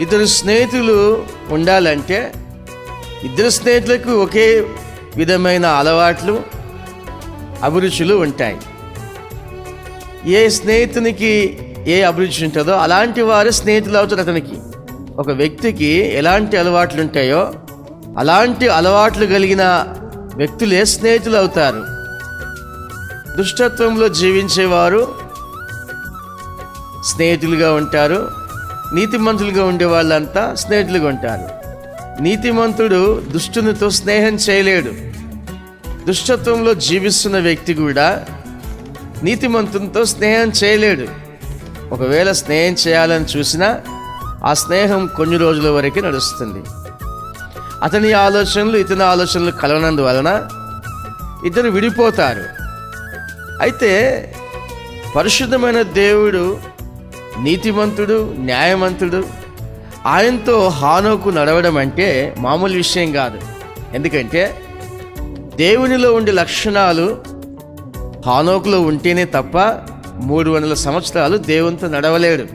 ఇద్దరు స్నేహితులు ఉండాలంటే ఇద్దరు స్నేహితులకు ఒకే విధమైన అలవాట్లు అభిరుచులు ఉంటాయి. ఏ స్నేహితునికి ఏ అభిరుచి ఉంటుందో అలాంటి వారు స్నేహితులు అవుతారు అతనికి. ఒక వ్యక్తికి ఎలాంటి అలవాట్లు ఉంటాయో అలాంటి అలవాట్లు కలిగిన వ్యక్తులే స్నేహితులు అవుతారు. దుష్టత్వంలో జీవించేవారు స్నేహితులుగా ఉంటారు. నీతిమంతులుగా ఉండే వాళ్ళంతా స్నేహితులుగా ఉంటారు. నీతిమంతుడు దుష్టునితో స్నేహం చేయలేడు. దుష్టత్వంలో జీవిస్తున్న వ్యక్తి కూడా నీతిమంతునితో స్నేహం చేయలేడు. ఒకవేళ స్నేహం చేయాలని చూసినా ఆ స్నేహం కొన్ని రోజుల వరకే నడుస్తుంది. అతని ఆలోచనలు ఇతని ఆలోచనలు కలవనందువలన ఇద్దరు విడిపోతారు. అయితే పరిశుద్ధమైన దేవుడు నీతిమంతుడు న్యాయమంతుడు. ఆయనతో హానోకు నడవడం అంటే మామూలు విషయం కాదు. ఎందుకంటే దేవునిలో ఉండే లక్షణాలు హానోకులో ఉంటేనే తప్ప మూడు వందల సంవత్సరాలు దేవునితో నడవలేడు.